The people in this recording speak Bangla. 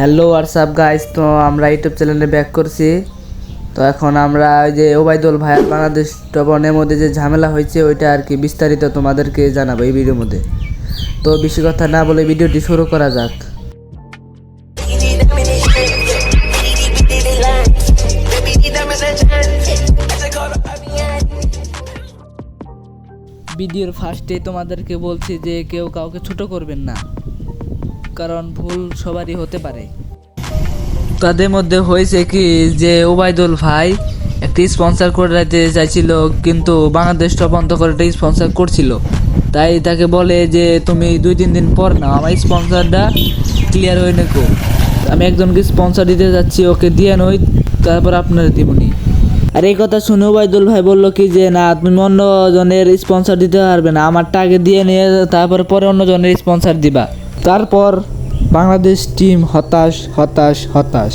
হ্যালো হোয়াটসঅ্যাপ গাইস তো আমরা ইউটিউব চ্যানেলে ব্যাক করছি। তো এখন আমরা ওই যে ওবায়দুল ভাইয়ের বাংলাদেশ টবনের মধ্যে যে ঝামেলা হয়েছে, ওইটা আর কি বিস্তারিত তোমাদেরকে জানাব এই ভিডিওর মধ্যে। তো বেশি কথা না বলে ভিডিওটি শুরু করা যাক। ভিডিওর ফার্স্টে তোমাদেরকে বলছি যে কেউ কাউকে ছোট করবেন না। কারণ ভুল সবারই হতে পারে। তাদের মধ্যে হয়েছে কি যে ওবায়দুল ভাই একটি স্পন্সর করে রাখতে চাইছিল, কিন্তু বাংলাদেশ বন্ধ করে একটা স্পন্সর করছিল। তাই তাকে বলে যে, তুমি দুই, তিন দিন পর না আমার স্পন্সরটা ক্লিয়ার হয়ে নেকো। আমি একজনকে স্পন্সর দিতে যাচ্ছি, ওকে দিয়ে নই, তারপর আপনার দিবনি আর এই কথা শুনে ওবায়দুল ভাই বলল কি যে, না, তুমি অন্য জনের স্পন্সর দিতে পারবে না আমারটা আগে দিয়ে নিয়ে তারপর পরে অন্য জনের স্পন্সর দিবা। তারপর বাংলাদেশ টিম হতাশ হতাশ হতাশ।